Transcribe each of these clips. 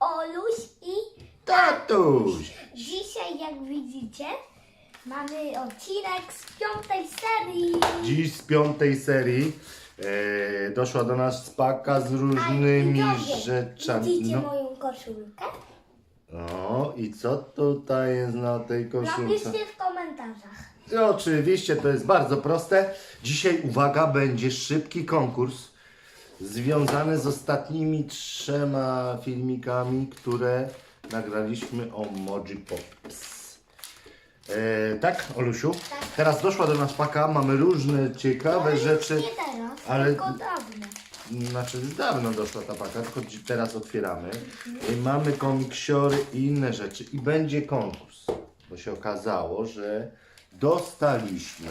Oluś i Tatuś! dzisiaj, jak widzicie, mamy odcinek z piątej serii. Dziś z piątej serii e, doszła do nas spaka z różnymi widzowie, rzeczami. Widzicie No. moją koszulkę? O, i co tutaj jest na tej koszulce? Napiszcie w komentarzach. I Oczywiście to jest bardzo proste. Dzisiaj, uwaga, będzie szybki konkurs związany z ostatnimi trzema filmikami, które nagraliśmy o Moji Pops. E, tak, Olusiu? Teraz doszła do nas paka, mamy różne ciekawe Ale rzeczy. nie teraz, ale- tylko dawno. Znaczy już dawno doszła ta paka, tylko teraz otwieramy. I mamy komiksiory i inne rzeczy. I będzie konkurs. Bo się okazało, że dostaliśmy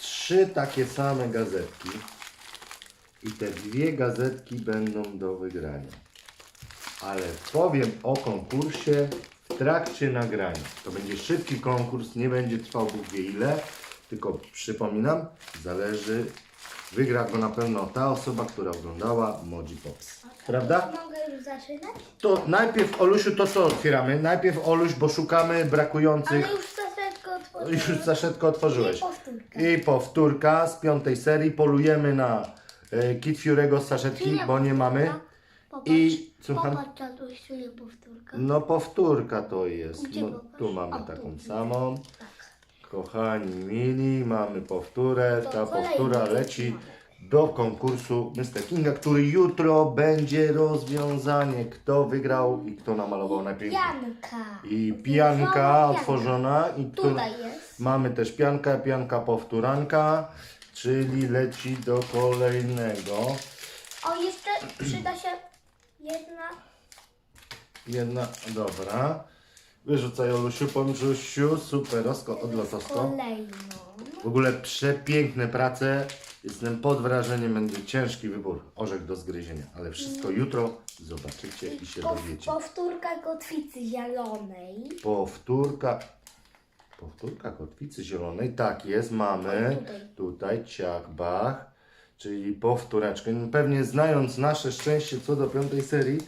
trzy takie same gazetki. I te dwie gazetki będą do wygrania. Ale powiem o konkursie w trakcie nagrania. To będzie szybki konkurs, nie będzie trwał Bóg wie ile. Tylko przypominam, zależy, wygra go na pewno ta osoba, która oglądała Moji Pops. Prawda? Mogę już zaczynać? To najpierw Olusiu to co otwieramy? Najpierw Oluś, bo szukamy Ale brakujących. już saszetkę otworzyłem. Już zaszetkę otworzyłeś. I powtórkę. I powtórka z piątej serii. Polujemy na e, Kid Fury'ego z saszetki, bo nie mamy. Popatrz, I słucham? Popatrz, tatuś, tu jest powtórka. No powtórka to jest. Gdzie No, popatrz? tu mamy tu taką samą. Kochani mili, mamy powtórę. To Ta kolejny powtóra leci do konkursu Mr. Kinga, który jutro będzie rozwiązanie. Kto wygrał i kto namalował najpiękniej. Pianka. I Otworzona pianka. otworzona. I tu Tutaj jest. mamy też piankę, pianka powtóranka, czyli leci do kolejnego. O, jeszcze przyda się jedna. Jedna, dobra. Wyrzucaj Olusiu, pomrzusiu, super, osko, odlotowsko. Kolejną. W ogóle przepiękne prace. Jestem pod wrażeniem, będzie ciężki wybór, orzech do zgryzienia, ale wszystko jutro zobaczycie i się Pow- dowiecie. powtórka kotwicy zielonej. Powtórka, powtórka kotwicy zielonej, tak jest, mamy Tutaj. tutaj ciach, bach, czyli powtóreczkę. Pewnie znając nasze szczęście co do piątej serii,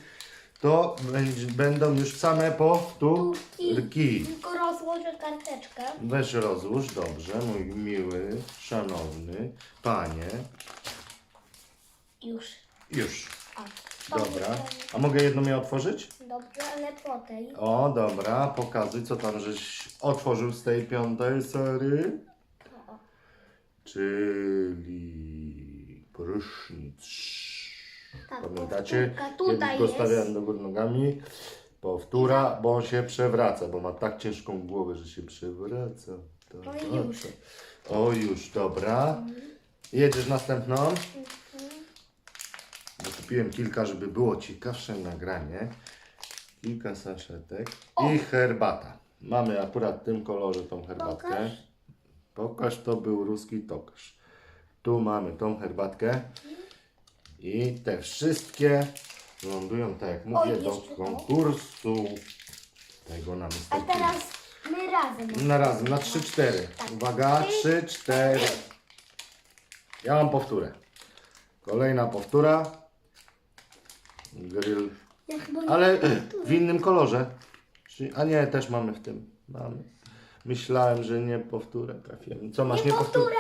to będzie, będą już same powtórki. Tylko rozłożę karteczkę. Weź rozłóż, dobrze, mój miły, szanowny panie. Już. Już, dobra. A mogę jedną je otworzyć? Dobrze, ale po tej. O, dobra, pokazuj, co tam żeś otworzył z tej piątej serii. O, Czyli prysznic. Tak, Pamiętacie? powtórka tutaj Kiedyś go jest. stawiałem do góry nogami. Powtóra, bo on się przewraca, bo ma tak ciężką głowę, że się przewraca. I to, już. O, już, dobra. Jedziesz następną. Kupiłem kilka, żeby było ciekawsze nagranie. Kilka saszetek. I herbata. Mamy akurat w tym kolorze tą herbatkę. Pokaż. Pokaż, to był ruski tokarz. Tu mamy tą herbatkę. I te wszystkie lądują, tak jak mówię, do jeszcze to. konkursu tego na A teraz my razem. Na razem, na 3-4. Tak. Uwaga, 3-4. Ja mam powtórę. Kolejna powtóra. Grill. Ja chyba nie Ale w innym kolorze. Czyli- A nie, też mamy w tym. Mamy. Myślałem, że nie powtórę trafiłem. Co masz Nie nie powtórę?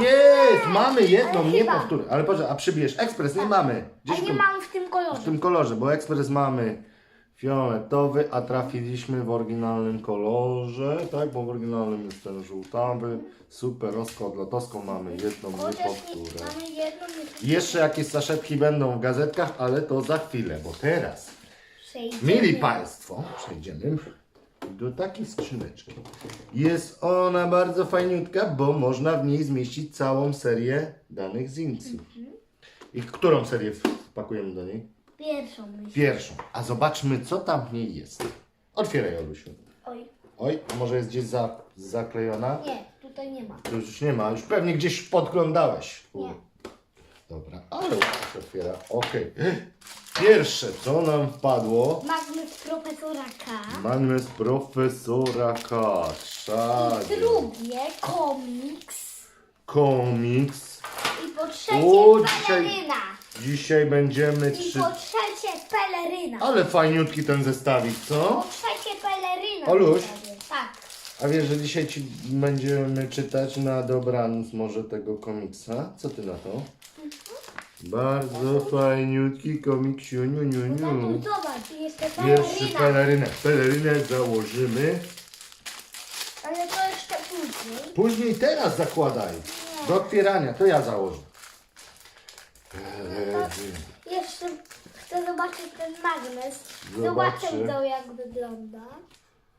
nie Jest! Mamy jedną, Ale nie chyba. powtórę. Ale poczekaj, a przybierz ekspres, nie mamy. A Gdzieś nie tu- mam w tym w kolorze. tym kolorze, bo ekspres mamy fioletowy, a trafiliśmy w oryginalnym kolorze, tak? Bo w oryginalnym jest ten żółtawy. Super, rozko odlotowską mamy jedną nie, mamy jedną Jeszcze jakieś saszetki będą w gazetkach, ale to za chwilę, bo teraz, Przejdziemy. mili Państwo, przejdziemy do takiej skrzyneczki. Jest ona bardzo fajniutka, bo można w niej zmieścić całą serię danych z Incy. I którą serię wpakujemy do niej? Pierwszą myśl. Pierwszą. A zobaczmy, co tam w niej jest. Otwieraj, Olusiu. Oj, Oj, a może jest gdzieś za, zaklejona? nie, tutaj nie ma. Tu już nie ma, już pewnie gdzieś podglądałeś. Nie. Dobra, ale się otwiera. Okej. Pierwsze, co nam wpadło, Magnes profesora K. z profesora I Kasza. drugie komiks. Komiks. I po trzecie O, dzisiaj-. Dzisiaj będziemy I trzy... po trzecie peleryna. Ale fajniutki ten zestawik, co? Poczytajcie pelerynę. Oluś? widzowie. Tak. A wiesz, że dzisiaj ci będziemy czytać na dobranoc może tego komiksa? Co ty na to? Bardzo fajniutki komiksiu, niu, niu, niu. zobacz, jeszcze Jeszcze pelerynę. pelerynę. Pelerynę założymy. Ale to jeszcze później. Później teraz zakładaj. Do otwierania, to ja założę. Pelerynę. Jeszcze chcę zobaczyć ten magnes. Zobaczy. Zobaczę to jak wygląda.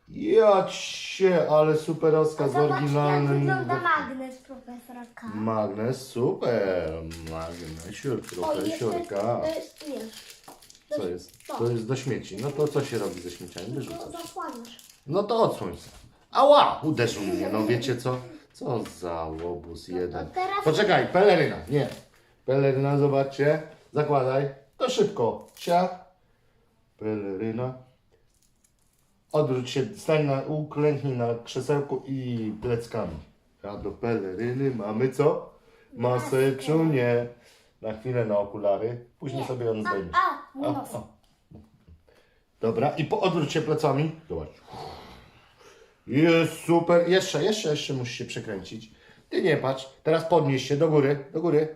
Ja się, ale superowska z Zobacz jak oryginalnym... wygląda magnes profesora K. Magnes, super. Jeszcze profesiorka. to jest, wiesz, Co jest? to. To jest do śmieci. No to co się robi ze śmieciami? to Wyrzucasz. zasłaniasz. No to odsłoń się. Ała! Uderzył mnie. No wiecie co? Co za łobuz jeden. teraz- Poczekaj, peleryna. Nie. Peleryna, zobaczcie. Zakładaj. To szybko. Siach. Peleryna. Odwróć się, stań na, uklęknij na krzesełku i pleckami. A do peleryny mamy co? Maseczunię. Na chwilę na okulary. Później Nie. sobie ją zdejmiesz. a, A, nos. Dobra, i po, odwróć się plecami. Zobacz. Jest super. Jeszcze, jeszcze, jeszcze musisz się przekręcić. Ty nie patrz. Teraz podnieś się do góry, do góry.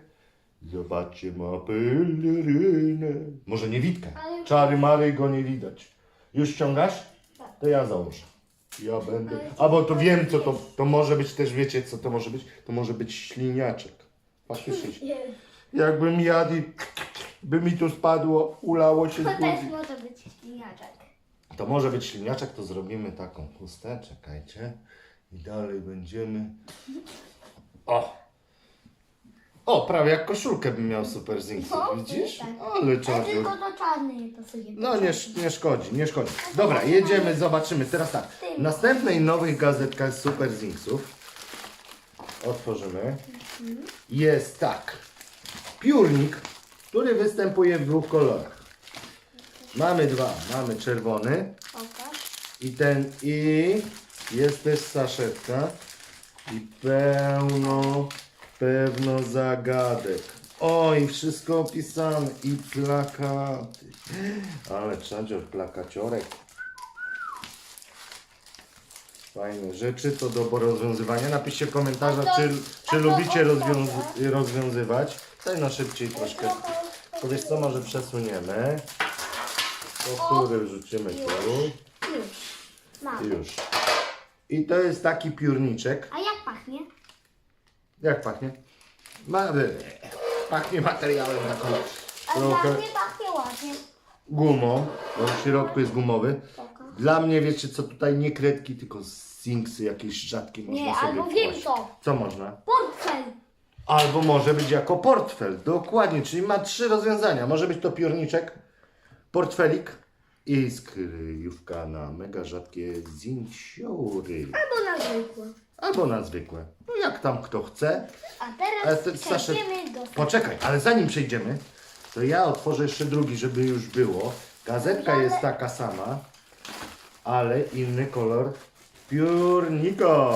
Zobaczcie, ma pelerynę. Może nie witkę. Ale- Czary mary go nie widać. Już ściągasz? To ja założę. Ja będę. A bo to wiem, co to. To może być też, wiecie, co to może być? To może być śliniaczek. Faktycznie. Nie. Jakbym jadł i by mi tu spadło, ulało się z To też buzi. może być śliniaczek. To może być śliniaczek, to zrobimy taką chustę, czekajcie. I dalej będziemy... O! O, prawie jak koszulkę bym miał super zinksów, No, widzisz? tak. Ale Ale czarny. tylko do czarny nie pasuje. No nie, sz- nie szkodzi, nie szkodzi. Dobra, jedziemy, zobaczymy. Teraz tak, w następnej nowych gazetkach Super Zinksów otworzymy. Jest tak, piórnik, który występuje w dwóch kolorach. Mamy dwa, mamy czerwony Pokaż. i ten i jest też saszetka i pełno, pewno zagadek. Oj, wszystko opisane i plakaty. Ale czadzior, plakaciorek. Fajne rzeczy, to do rozwiązywania. Napiszcie w komentarzach, to- czy, czy lubicie rozwiązywać. Daj no szybciej troszkę. To wiesz co, może przesuniemy. To który wrzucimy tu. Już. I to jest taki piórniczek. Jak pachnie? Pachnie? Ma, e, pachnie materiałem taką A trochę dla mnie pachnie ładnie. gumą, bo w środku jest gumowy. Dla mnie wiecie co tutaj nie kredki, tylko zinksy jakieś rzadkie można Nie, sobie albo wkłaść. wiem co. Co można? Portfel. Albo może być jako portfel, dokładnie, czyli ma trzy rozwiązania. Może być to piórniczek, portfelik i skryjówka na mega rzadkie zinksiory. Albo na zwykłe. Albo na zwykłe. No jak tam kto chce. A Ale teraz to, Sasza, przejdziemy do... poczekaj, ale zanim przejdziemy, to ja otworzę jeszcze drugi, żeby już było. Gazetka Ale- jest taka sama, ale inny kolor piórnika.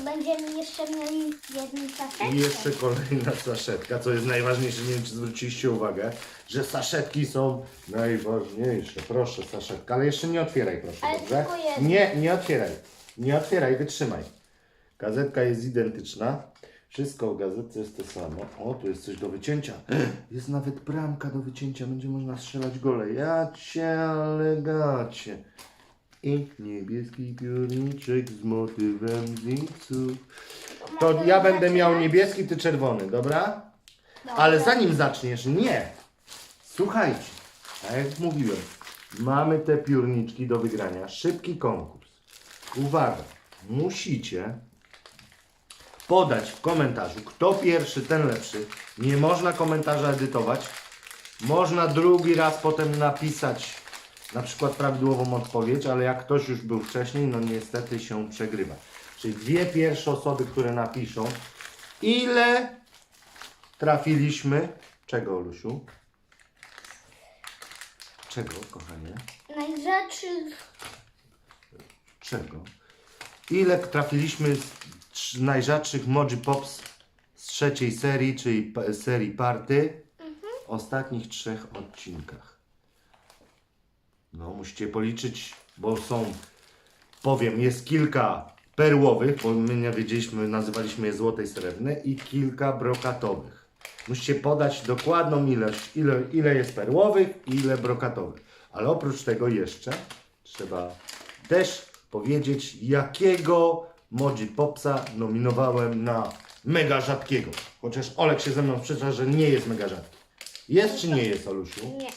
I Będziemy jeszcze mieli jedną saszetkę. I jeszcze kolejna saszetka, co jest najważniejsze, nie wiem czy zwróciliście uwagę, że saszetki są najważniejsze. Proszę saszetka, ale jeszcze nie otwieraj proszę, Ale dobrze? tylko. Nie, nie otwieraj. Nie otwieraj, wytrzymaj. Gazetka jest identyczna. Wszystko w gazetce jest to samo. O, tu jest coś do wycięcia. Jest nawet bramka do wycięcia, będzie można strzelać gole. Ja cię, ale gacie. I niebieski piórniczek z motywem zinksów. To ja będę miał niebieski, ty czerwony, dobra? Ale zanim zaczniesz, nie. Słuchajcie, tak jak mówiłem, mamy te piórniczki do wygrania. Szybki konkurs. Uwaga, musicie podać w komentarzu, kto pierwszy, ten lepszy. Nie można komentarza edytować. Można drugi raz potem napisać na przykład prawidłową odpowiedź, ale jak ktoś już był wcześniej, no niestety się przegrywa. Czyli dwie pierwsze osoby, które napiszą, ile trafiliśmy. Czego, Olusiu? Czego, kochanie? Najrzadszych... Czego? Ile trafiliśmy najrzadszych Moji Pops z trzeciej serii, czyli serii Party w ostatnich trzech odcinkach? No, musicie policzyć, bo są, powiem, jest kilka perłowych, bo my nie wiedzieliśmy, nazywaliśmy je złote i srebrne, i kilka brokatowych. Musicie podać dokładną ilość, ile, ile jest perłowych i ile brokatowych. Ale oprócz tego jeszcze trzeba też powiedzieć, jakiego Moji Popsa nominowałem na mega rzadkiego. Chociaż Olek się ze mną sprzecza, że nie jest mega rzadki. Jest czy nie jest, Olusiu? Nie.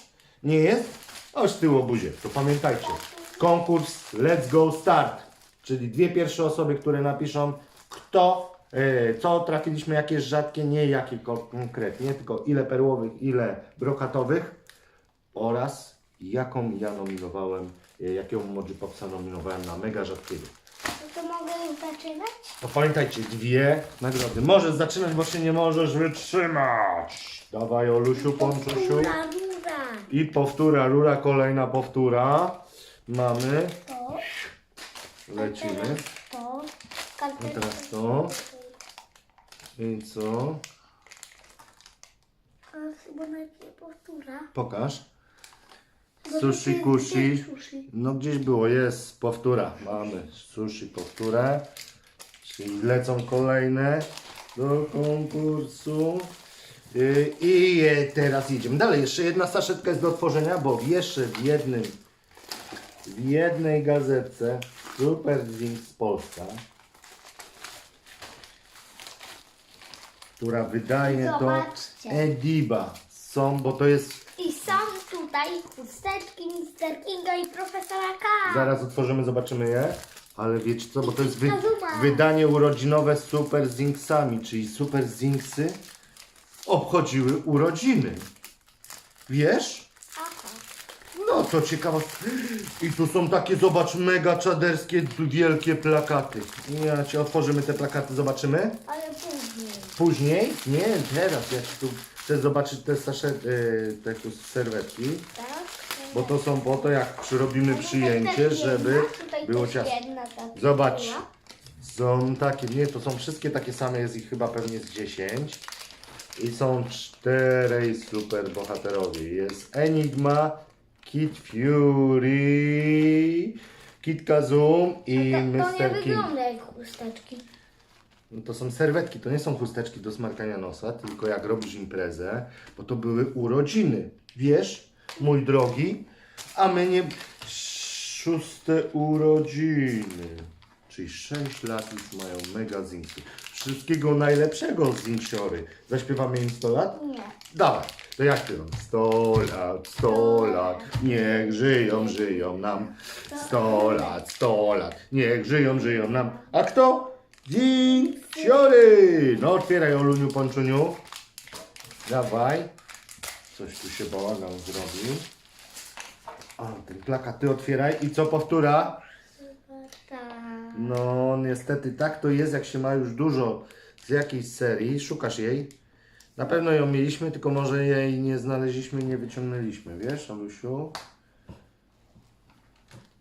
Nie jest? Oż tył obuzie. To pamiętajcie. Konkurs Let's Go Start. Czyli dwie pierwsze osoby, które napiszą, kto, e, co trafiliśmy, jakie jest rzadkie, nie jakie ko- konkretnie, tylko ile perłowych, ile brokatowych oraz jaką ja nominowałem, e, jakiego Moji Popsa nominowałem na mega rzadkiego. To mogę już zaczynać? To pamiętajcie, dwie nagrody. Możesz zaczynać, bo się nie możesz wytrzymać. Dawaj Olusiu, Ponczusiu. Rura, rura. I powtóra, rura, kolejna powtóra. Mamy, To. lecimy. To. No teraz to. I co? A chyba najpierw powtóra. Pokaż. Sushi, kushi. No gdzieś było, jest powtóra. Mamy sushi, powtórę. Czyli lecą kolejne do konkursu. Yy, I teraz jedziemy dalej. Jeszcze jedna saszetka jest do otworzenia, bo jeszcze w jednym w jednej gazetce Super Drinks Polska, która wydaje to. Ediba. Są, bo to jest I są tutaj chusteczki Mr. Kinga i profesora K. Zaraz otworzymy, zobaczymy je. Ale wiecie co, bo to jest wy, wydanie urodzinowe Super Zinksami, czyli Super Zinksy obchodziły urodziny. Wiesz? Aha. No to ciekawe. I tu są takie, zobacz, mega czaderskie, wielkie plakaty. Ja ci otworzymy te plakaty, zobaczymy. Ale później. Później? Nie, teraz. Ja ci tu chcę zobaczyć te, saszety, te tu serwetki. Tak? Bo to są po to, jak przyrobimy Tutaj przyjęcie, też żeby jedna, tutaj było ciasto. taka Zobacz. była. Są takie, nie, to są wszystkie takie same, jest ich chyba pewnie z 10. I są czterej super bohaterowie. Jest Enigma, Kid Fury, Kid Kazum i To, to nie Mr. King. wygląda jak chusteczki. No to są serwetki, to nie są chusteczki do smarkania nosa, tylko jak robisz imprezę, bo to były urodziny. Wiesz, mój drogi, a my nie... Szóste urodziny. Czyli 6 lat już mają mega zinksy. Wszystkiego najlepszego zinksiory. Zaśpiewamy im 100 lat? Nie. Dawaj, to jak ty 100 lat, 100 lat, niech żyją, żyją nam. 100 lat, 100 lat, niech żyją, żyją nam. A kto? Dzięciory! No otwieraj Oluniu Ponczuniu. Dawaj. Coś tu się bałagan zrobił. O, ten plakat ty otwieraj i co powtóra? No niestety tak to jest, jak się ma już dużo z jakiejś serii. Szukasz jej. Na pewno ją mieliśmy, tylko może jej nie znaleźliśmy, nie wyciągnęliśmy. Wiesz, Olusiu?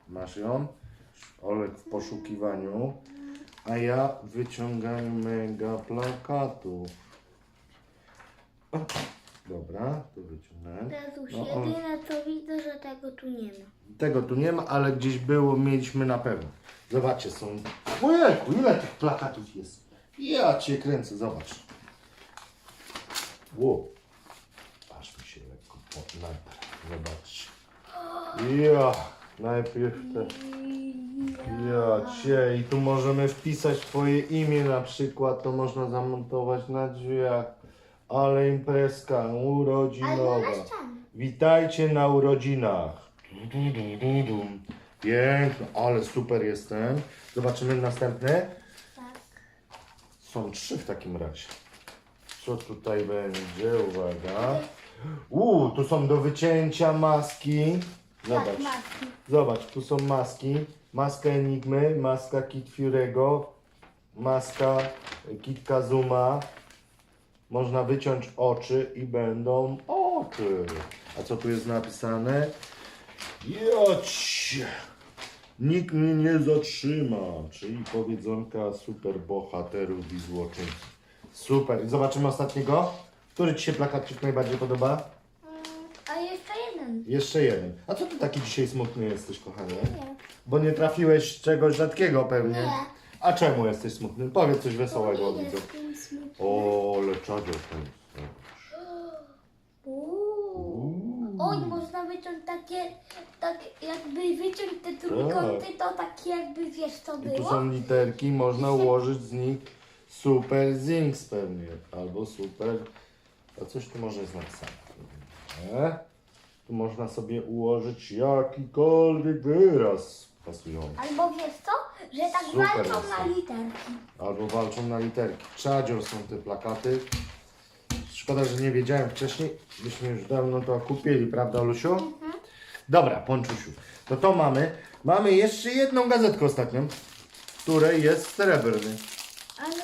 Masz ją? Olek w poszukiwaniu. A ja wyciągam mega plakatów. O, dobra, tu wyciągnąłem. Jezus, No, o. jedyne co widzę, że tego tu nie ma. Tego tu nie ma, ale gdzieś było, mieliśmy na pewno. Zobaczcie, są... Ojejku, ile tych plakatów jest? Ja cię kręcę, zobacz. Wow. Aż mi się lekko podnaprę. Zobaczcie. Ja, najpierw te... Ja cię, i tu możemy wpisać twoje imię na przykład, to można zamontować na drzwiach. Ale imprezka urodzinowa. Witajcie na urodzinach. Dum. Piękno, ale super jestem. Zobaczymy następny. Tak. Są trzy w takim razie. Co tutaj będzie? Uwaga. Uuu, tu są do wycięcia maski. Tak, Zobacz. maski. Zobacz, tu są maski. Maska Enigmy, maska Kid Fury'ego, maska Kid Kazuma. Można wyciąć oczy i będą oczy. A co tu jest napisane? Jocie! Nikt mnie nie zatrzyma. Czyli powiedzonka super bohaterów i złoczyńców. Super. I zobaczymy ostatniego. Który Ci się plakacik najbardziej podoba? Jeszcze jeden. A co ty taki dzisiaj smutny jesteś, kochanie? Nie. Bo nie trafiłeś czegoś rzadkiego pewnie. Nie. A czemu jesteś smutny? Powiedz coś wesołego Nie widzom. jestem smutny. O, ale czadzior ten. Uuu. Oj, można wyciąć takie, tak jakby wyciąć te trójkąty, to takie jakby wiesz co I tu było? są literki, można ułożyć z nich Super Zinks pewnie. Albo Super... A coś tu może jest napisane. Nie? Można sobie ułożyć jakikolwiek wyraz pasujący. Albo wiesz co? Że tak Super walczą na literki. Albo walczą na literki. Czadzior są te plakaty. Szkoda, że nie wiedziałem wcześniej. Byśmy już dawno to kupili, prawda, Lusiu? Dobra, Ponczusiu. To to mamy. Mamy jeszcze jedną gazetkę ostatnią, której jest srebrny. Ale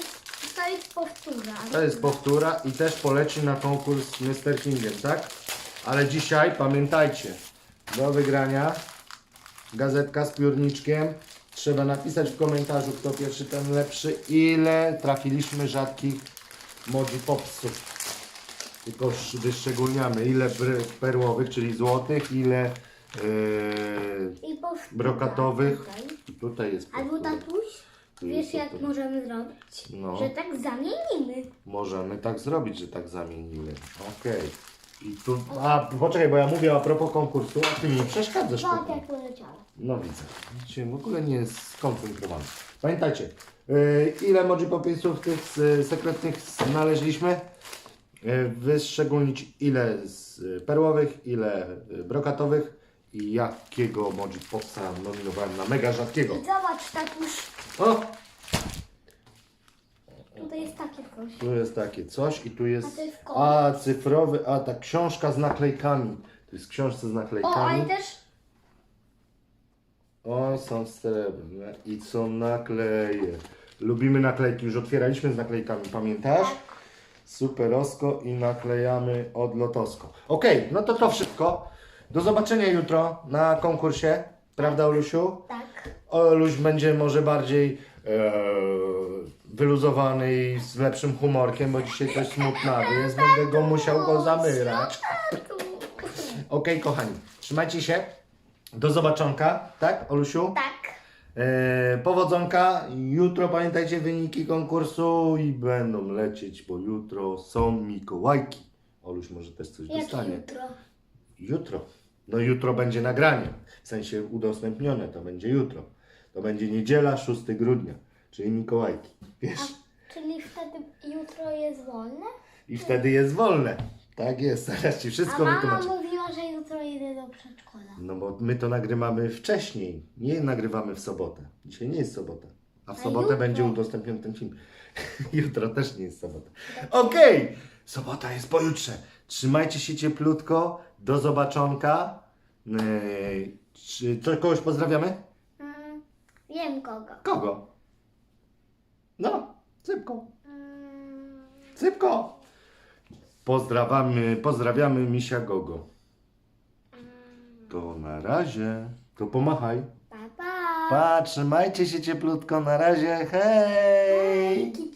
to jest powtóra. To jest powtóra i też poleci na konkurs Mr. Kingiem, tak? Ale dzisiaj pamiętajcie, do wygrania gazetka z piórniczkiem. Trzeba napisać w komentarzu, kto pierwszy, ten lepszy, ile trafiliśmy rzadkich Moji Popsów. Tylko sz- wyszczególniamy, ile perłowych, czyli złotych, ile yy, I powtóra. brokatowych. Tutaj. I tutaj jest Albo powtóra. tatuś, Tu wiesz jest jak powtóra. możemy zrobić? No. Że tak zamienimy. Możemy tak zrobić, że tak zamienimy. Okej. I tu. A poczekaj, bo ja mówię a propos konkursu, a ty mi przeszkadzasz. Tak kochanie. jak poleciało. No widzę. Dzisiaj w ogóle nie jest skoncentrowany. Pamiętajcie, yy, ile emoji popisów tych sekretnych znaleźliśmy? Yy, wyszczególnić ile z perłowych, ile yy, brokatowych i jakiego emoji popsa nominowałem na mega rzadkiego. I zobacz tatuś, O! tutaj jest coś. Tu jest takie coś i tu jest. A to jest. A, cyfrowy, a ta książka z naklejkami. To jest książka z O, naklejkami. ale też Oj, są srebrne i są nakleje. Lubimy naklejki, już otwieraliśmy z naklejkami, pamiętasz? Superosko i naklejamy od Lotosko. Okej, no to to wszystko. Do zobaczenia jutro na konkursie. Prawda, Olusiu? tak. Oluś będzie może bardziej e, wyluzowany i z lepszym humorkiem, bo dzisiaj też smutnawy jest. Będę go musiał go zamyrać. Okej, kochani, trzymajcie się. Do zobaczonka, tak, Olusiu? Tak. E, powodzonka. Jutro pamiętajcie wyniki konkursu i będą lecieć, bo jutro są Mikołajki. Oluś może też coś Jak dostanie. jutro. Jutro. No jutro będzie nagranie. W sensie udostępnione, to będzie jutro. To będzie niedziela 6 grudnia, czyli Mikołajki. Wiesz? Czyli wtedy jutro jest wolne? I wtedy jest wolne. Tak jest, zaraz ci A wszystko mama wytłumaczę. mówiła, że jutro idę do przedszkola. No bo my to nagrywamy wcześniej, nie nagrywamy w sobotę. Dzisiaj nie jest sobota. A w A sobotę jutro? będzie udostępniony ten film. jutro też nie jest sobota. Okej, sobota jest pojutrze. Trzymajcie się cieplutko. Do zobaczonka. Yy, czy co, kogoś pozdrawiamy? Mm, wiem kogo. Kogo? No, Cypko. Mm, Cypko. Pozdrawiamy, pozdrawiamy misia Gogo. To na razie. To pomachaj. pa, pa. Pa, trzymajcie się cieplutko, na razie, hej!